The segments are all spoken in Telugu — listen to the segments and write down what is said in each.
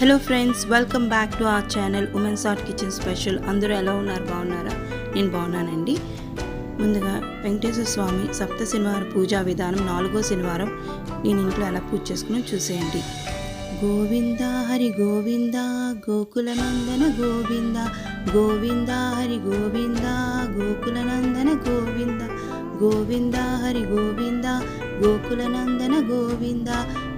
Hello friends welcome back to our channel women's art kitchen special అందరూ ఎలా ఉన్నారు? బాగున్నారా? నేను బాగున్నానండి. ముందుగా వెంకటేశ్వర స్వామి సప్త శనివారం పూజా విధానం నాలుగో శనివారం నేను ఇంట్లో ఎలా పూజ చేసుకుని చూసేయండి. గోవింద హరి గోవింద గోకుల నందన గోవింద గోవింద హరి గోవింద గోకుల నందన గోవింద గోవింద హరి గోవింద గోకుల నందన గోవింద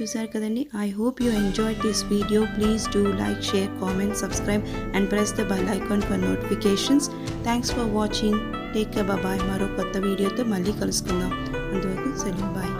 చూసారు కదండి. I hope you enjoy this video please do like share comment subscribe and press the bell icon for notifications thanks for watching take care bye మరో కొత్త వీడియోతో మళ్ళీ కలుసుకుందాం. అందువల్ల సెలవు. బాయ్